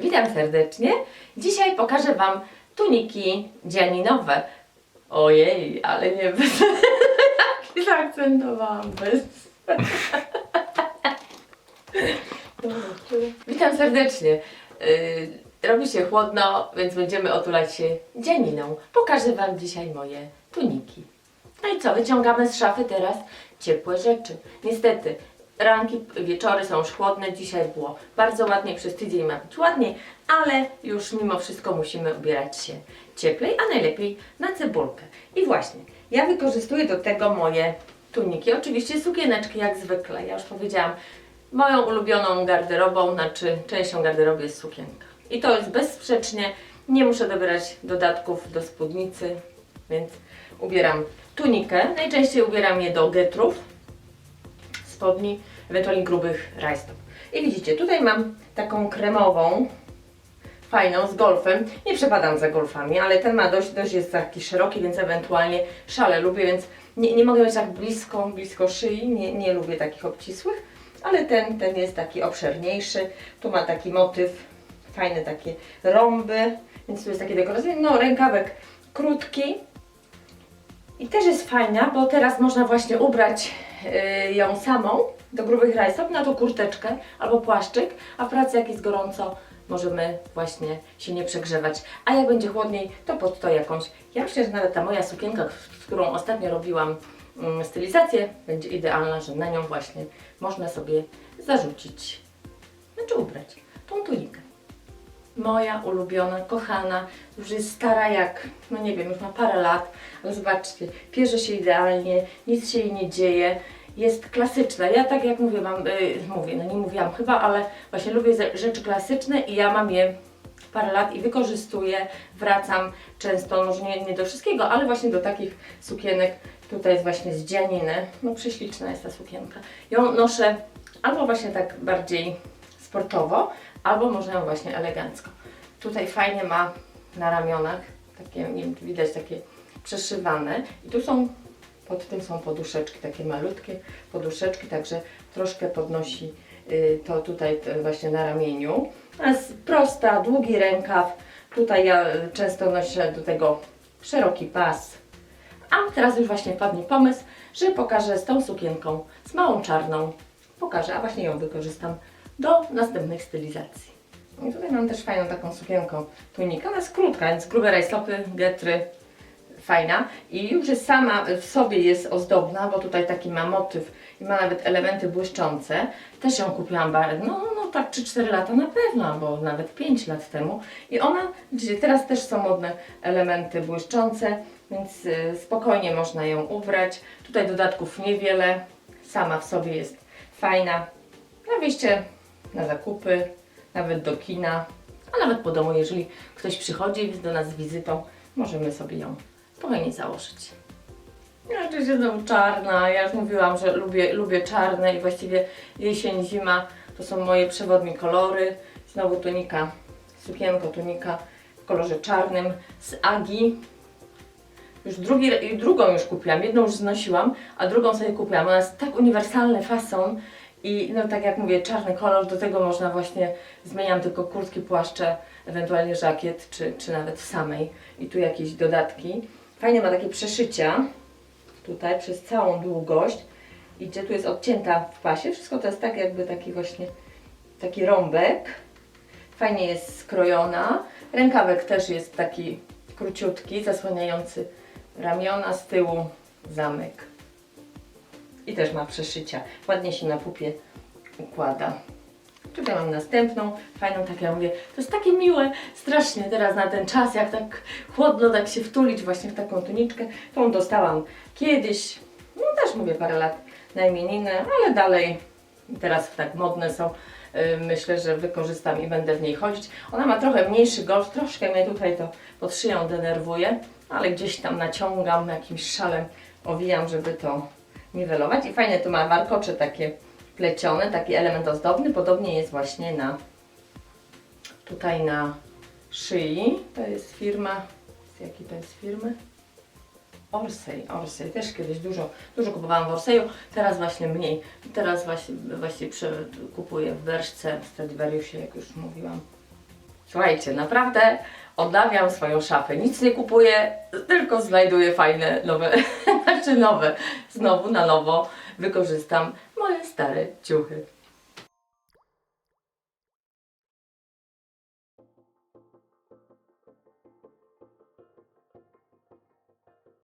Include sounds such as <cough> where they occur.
Witam serdecznie. Dzisiaj pokażę Wam tuniki dzianinowe. Ojej, ale nie <laughs> bez... Jak zaakcentowałam bez... Witam serdecznie. Yy, robi się chłodno, więc będziemy otulać się dzianiną. Pokażę Wam dzisiaj moje tuniki. No i co, wyciągamy z szafy teraz ciepłe rzeczy. Niestety, ranki, wieczory są już chłodne. Dzisiaj było bardzo ładnie, przez tydzień ma być ładniej, ale już mimo wszystko musimy ubierać się cieplej, a najlepiej na cebulkę. I właśnie, ja wykorzystuję do tego moje tuniki. Oczywiście sukieneczki jak zwykle. Ja już powiedziałam, moją ulubioną garderobą, znaczy częścią garderoby jest sukienka. I to jest bezsprzecznie. Nie muszę dobierać dodatków do spódnicy, więc ubieram tunikę. Najczęściej ubieram je do getrów, spodni, ewentualnie grubych rajstop. I widzicie, tutaj mam taką kremową, fajną, z golfem. Nie przepadam za golfami, ale ten ma dość, dość jest taki szeroki, więc ewentualnie szale lubię, więc nie, nie mogę mieć tak blisko, blisko szyi, nie, nie lubię takich obcisłych, ale ten, ten jest taki obszerniejszy. Tu ma taki motyw, fajne takie rąby, więc tu jest taki dekoracyjny, no rękawek krótki, i też jest fajna, bo teraz można właśnie ubrać y, ją samą do grubych rajstop, na to kurteczkę albo płaszczyk, a w pracy jak jest gorąco możemy właśnie się nie przegrzewać. A jak będzie chłodniej, to pod to jakąś. Ja myślę, że nawet ta moja sukienka, z którą ostatnio robiłam mm, stylizację, będzie idealna, że na nią właśnie można sobie zarzucić, znaczy ubrać tą tunikę moja ulubiona, kochana, już jest stara jak, no nie wiem, już ma parę lat, ale zobaczcie, pierze się idealnie, nic się jej nie dzieje, jest klasyczna. Ja tak jak mówię Wam, y, mówię, no nie mówiłam chyba, ale właśnie lubię ze- rzeczy klasyczne i ja mam je parę lat i wykorzystuję, wracam często, może nie, nie do wszystkiego, ale właśnie do takich sukienek, tutaj jest właśnie z dzianiny, no prześliczna jest ta sukienka. Ją noszę albo właśnie tak bardziej sportowo, albo można ją właśnie elegancko. Tutaj fajnie ma na ramionach, takie, nie wiem, widać, takie przeszywane i tu są, pod tym są poduszeczki, takie malutkie poduszeczki, także troszkę podnosi y, to tutaj właśnie na ramieniu. Jest prosta, długi rękaw, tutaj ja y, często noszę do tego szeroki pas. A teraz już właśnie mi pomysł, że pokażę z tą sukienką, z małą czarną, pokażę, a właśnie ją wykorzystam do następnych stylizacji. I tutaj mam też fajną taką sukienkę tunikę, ona jest krótka, więc grube rajstopy, getry, fajna i już sama w sobie jest ozdobna, bo tutaj taki ma motyw i ma nawet elementy błyszczące. Też ją kupiłam no, no tak 3-4 lata na pewno, albo nawet 5 lat temu. I ona, widzicie, teraz też są modne elementy błyszczące, więc y, spokojnie można ją ubrać. Tutaj dodatków niewiele, sama w sobie jest fajna. Na wyjście na zakupy, nawet do kina, a nawet po domu, jeżeli ktoś przychodzi do nas z wizytą, możemy sobie ją spokojnie założyć. No oczywiście znowu czarna, ja już mówiłam, że lubię, lubię czarne i właściwie jesień, zima to są moje przewodnie kolory. Znowu tunika, sukienko, tunika w kolorze czarnym z Agi. Już drugi, drugą już kupiłam, jedną już znosiłam, a drugą sobie kupiłam. Ona jest tak uniwersalny fason i no tak jak mówię, czarny kolor, do tego można właśnie, zmieniam tylko kurtki, płaszcze, ewentualnie żakiet, czy, czy nawet w samej. I tu jakieś dodatki. Fajnie ma takie przeszycia, tutaj przez całą długość. I gdzie tu jest odcięta w pasie, wszystko to jest tak jakby taki właśnie, taki rąbek. Fajnie jest skrojona. Rękawek też jest taki króciutki, zasłaniający ramiona, z tyłu zamek. I też ma przeszycia. Ładnie się na pupie układa. Tutaj mam następną, fajną, tak jak mówię, to jest takie miłe, strasznie teraz na ten czas, jak tak chłodno, tak się wtulić właśnie w taką tuniczkę. Tą dostałam kiedyś, no też mówię parę lat na imieniny, ale dalej teraz tak modne są. Yy, Myślę, że wykorzystam i będę w niej chodzić. Ona ma trochę mniejszy golf, troszkę mnie tutaj to pod szyją denerwuje, ale gdzieś tam naciągam jakimś szalem, owijam, żeby to niwelować. I fajne tu ma warkocze takie plecione, taki element ozdobny, podobnie jest właśnie na tutaj na szyi. To jest firma, z jakiej to jest firmy? Orsay, Orsay. Też kiedyś dużo, dużo kupowałam w Orsayu, teraz właśnie mniej. Teraz właśnie, właśnie prze, kupuję w Berszce, w Stradivariusie, jak już mówiłam. Słuchajcie, naprawdę odnawiam swoją szafę. Nic nie kupuję, tylko znajduję fajne, nowe, <laughs> znaczy nowe. Znowu na nowo wykorzystam moje stare ciuchy.